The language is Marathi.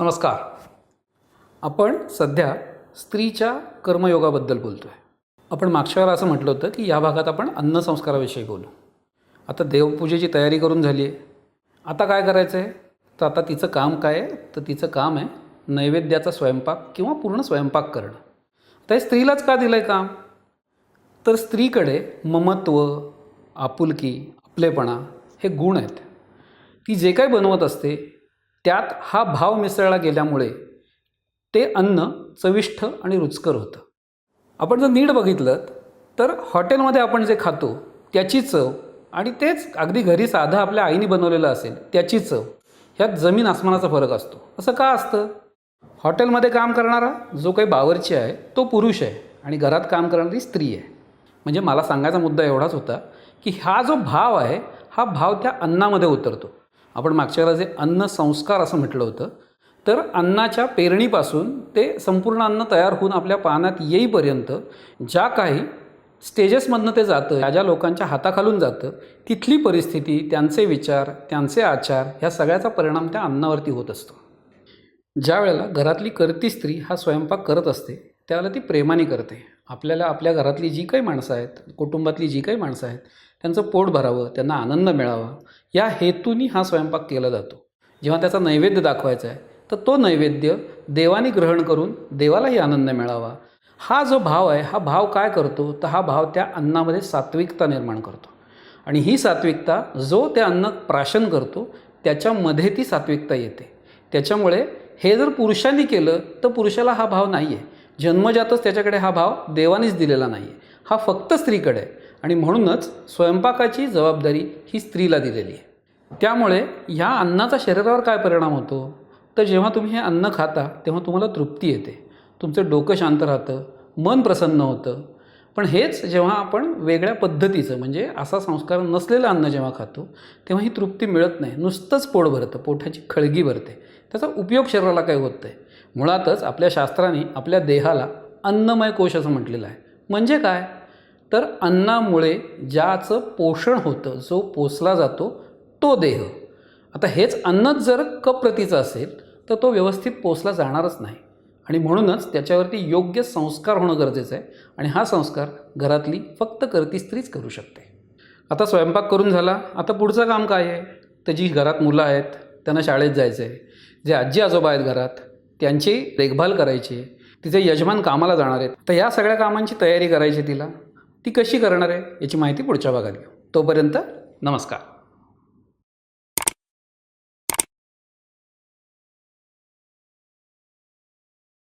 नमस्कार. आपण सध्या स्त्रीच्या कर्मयोगाबद्दल बोलतो आहे आपण मागच्या वेळेला असं म्हटलं होतं की या भागात आपण अन्नसंस्काराविषयी बोलू. आता देवपूजेची तयारी करून झाली आहे. आता काय करायचं आहे तर आता तिचं काम काय आहे? तर तिचं काम आहे नैवेद्याचा स्वयंपाक किंवा पूर्ण स्वयंपाक करणं. आता हे स्त्रीलाच का दिलं आहे काम? तर स्त्रीकडे ममत्व आपुलकी आपलेपणा हे गुण आहेत. ती जे काही बनवत असते त्यात हा भाव मिसळला गेल्यामुळे ते अन्न चविष्ट आणि रुचकर होतं. आपण जर नीट बघितलं तर हॉटेलमध्ये आपण जे खातो त्याची चव आणि तेच अगदी घरी साधं आपल्या आईने बनवलेलं असेल त्याची चव ह्यात जमीन आसमानाचा फरक असतो. असं का असतं? हॉटेलमध्ये काम करणारा जो काही बावरची आहे तो पुरुष आहे आणि घरात काम करणारी स्त्री आहे. म्हणजे मला सांगायचा मुद्दा एवढाच होता की हा जो भाव आहे हा भाव त्या अन्नामध्ये उतरतो. आपण मागच्या वेळेला जे अन्न संस्कार असं म्हटलं होतं तर अन्नाच्या पेरणीपासून ते संपूर्ण अन्न तयार होऊन आपल्या पानात येईपर्यंत ज्या काही स्टेजेसमधनं ते जातं ज्या ज्या लोकांच्या हाताखालून जातं तिथली परिस्थिती त्यांचे विचार त्यांचे आचार ह्या सगळ्याचा परिणाम त्या अन्नावरती होत असतो. ज्या वेळेला घरातली करती स्त्री हा स्वयंपाक करत असते त्यावेळेला ती प्रेमाने करते. आपल्याला आपल्या घरातली जी काही माणसं आहेत कुटुंबातली जी काही माणसं आहेत त्यांचं पोट भरावं त्यांना आनंद मिळावा या हेतूनी हा स्वयंपाक केला जातो. जेव्हा त्याचा नैवेद्य दाखवायचा आहे तर तो नैवेद्य देवाने ग्रहण करून देवालाही आनंद मिळावा. हा जो भाव आहे हा भाव काय करतो? तर हा भाव त्या अन्नामध्ये सात्विकता निर्माण करतो. आणि ही सात्विकता जो ते अन्न प्राशन करतो त्याच्यामध्ये ती सात्विकता येते. त्याच्यामुळे हे जर पुरुषांनी केलं तर पुरुषाला हा भाव नाही आहे जन्मजातच त्याच्याकडे हा भाव देवानेच दिलेला नाही आहे हा फक्त स्त्रीकडे आहे. आणि म्हणूनच स्वयंपाकाची जबाबदारी ही स्त्रीला दिलेली आहे. त्यामुळे ह्या अन्नाचा शरीरावर काय परिणाम होतो? तर जेव्हा तुम्ही हे अन्न खाता तेव्हा तुम्हाला तृप्ती येते. तुमचं डोकं शांत राहतं मन प्रसन्न होतं. पण हेच जेव्हा आपण वेगळ्या पद्धतीचं म्हणजे असा संस्कार नसलेलं अन्न जेव्हा खातो तेव्हा ही तृप्ती मिळत नाही. नुसतंच पोट भरतं पोटाची खळगी भरते. त्याचा उपयोग शरीराला काही होत नाही मुळातच आपल्या शास्त्राने आपल्या देहाला अन्नमय कोश असं म्हटलेलं आहे. म्हणजे काय? तर अन्नामुळे ज्याचं पोषण होतं जो पोसला जातो तो देह. आता हेच अन्नच जर कप्रतीचं असेल तर तो व्यवस्थित पोसला जाणारच नाही. आणि म्हणूनच त्याच्यावरती योग्य संस्कार होणं गरजेचं आहे. आणि हा संस्कार घरातली फक्त करती स्त्रीच करू शकते. आता स्वयंपाक करून झाला आता पुढचं काम काय आहे? तर जी घरात मुलं आहेत त्यांना शाळेत जायचं आहे जे आजी आजोबा आहेत घरात त्यांची देखभाल करायची आहे. तिचे यजमान कामाला जाणार आहेत. तर या सगळ्या कामांची तयारी करायची तिला. ती कशी करणार आहे याची माहिती पुढच्या भागात घेऊ. तोपर्यंत नमस्कार.